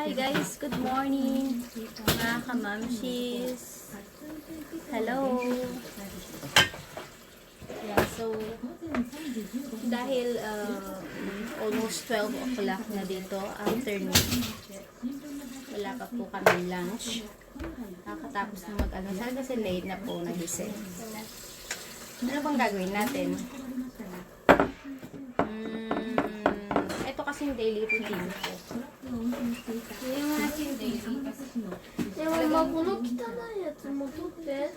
Hi guys, good morning mga kamamshis. Hello. Yeah, so dahil uh, almost 12 o'clock na dito, afternoon, wala pa po kami lunch. Nakatapos na mag-almusal kasi late na po nagising. Ano bang gagawin natin? Mm, ito kasing daily routine ko. でも今この汚いやつも取って。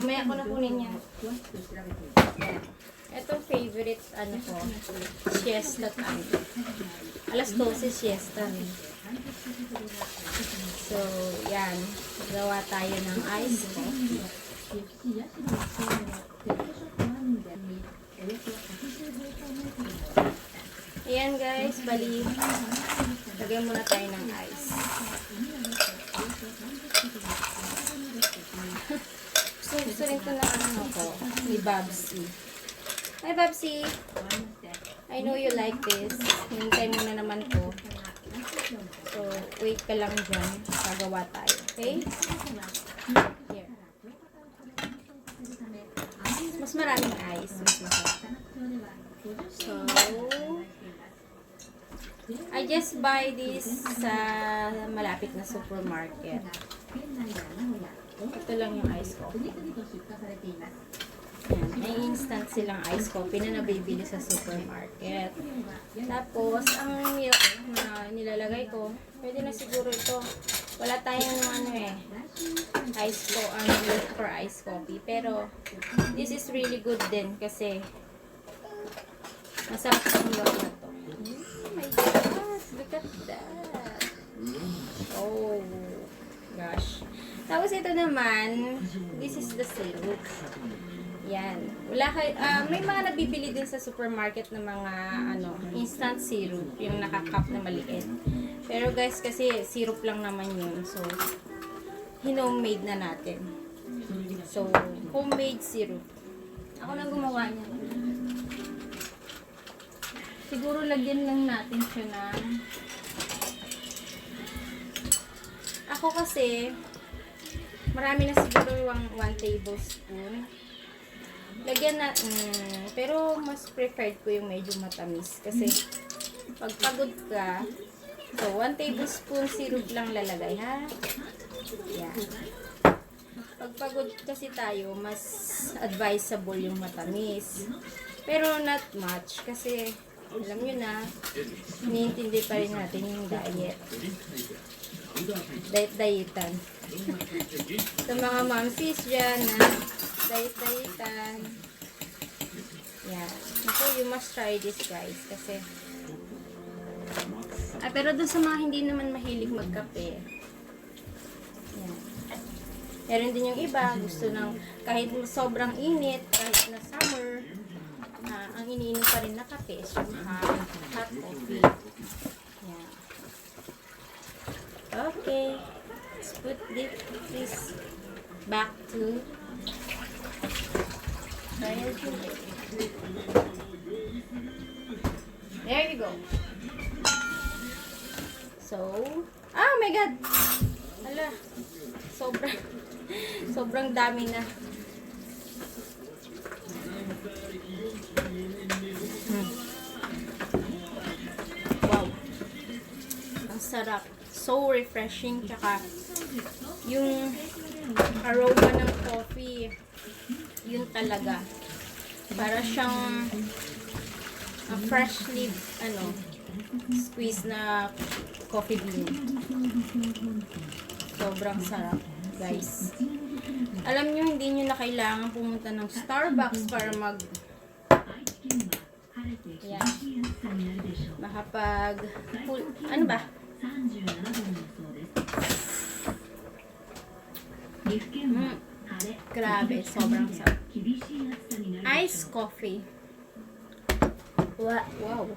Mamaya ko na kunin yan. Ito favorite, ano ko, siesta time. Alas 12 siesta. So, yan. Gawa tayo ng ice ko. Ayan guys, bali. Lagyan muna tayo ng ice. Gusto, gusto rin ko na ano ko, ni Babsy. Hi Babsy! I know you like this. Hintay mo na naman to. So, wait ka lang dyan. Gagawa tayo. Okay? Here. Mas maraming ice. So, I just buy this sa malapit na supermarket. Ito lang yung ice coffee. May instant silang ice coffee na nabibili sa supermarket. Tapos, ang milk na nilalagay ko, pwede na siguro ito. Wala tayong ano eh, ice co ano, milk for ice coffee. Pero, this is really good din kasi masarap ang milk na to. Oh my gosh, look at that. Oh, gosh. Tapos ito naman, this is the syrup. Yan. Wala kay, ah, may mga nabibili din sa supermarket ng mga ano, instant syrup, yung nakakap na maliit. Pero guys, kasi syrup lang naman yun. So, hinomemade na natin. So, homemade syrup. Ako lang gumawa niya. Siguro lagyan lang natin siya ng Ako kasi marami na siguro yung 1 tablespoon. Lagyan na, mm, pero mas preferred ko yung medyo matamis. Kasi, pag pagod ka, so 1 tablespoon syrup lang lalagay, ha? Yan. Pag pagod kasi tayo, mas advisable yung matamis. Pero not much, kasi alam nyo na, iniintindi pa rin natin yung diet. Diet-dietan. Sa mga momsies dyan na diet-dietan. Yeah. Ito, you must try this guys. Kasi, ah, pero dun sa mga hindi naman mahilig magkape, yan. Meron din yung iba, gusto ng kahit sobrang init, kahit na summer, ah, ang iniinom pa rin na kape is yung hot, hot coffee. Yan. Okay. Let's put this, this back to There you go. So, oh my God! Hala, sobrang, sobrang dami na. Hmm. Wow. Ang sarap. So refreshing. Tsaka, yung aroma ng coffee, yun talaga. Para siyang uh, freshly, ano, squeeze na coffee bean. Sobrang sarap, guys. Alam nyo, hindi nyo na kailangan pumunta ng Starbucks para mag yan. Makapag ano ba? Mm, grabe, sobrang sarap. Ice coffee. Wa- Wow.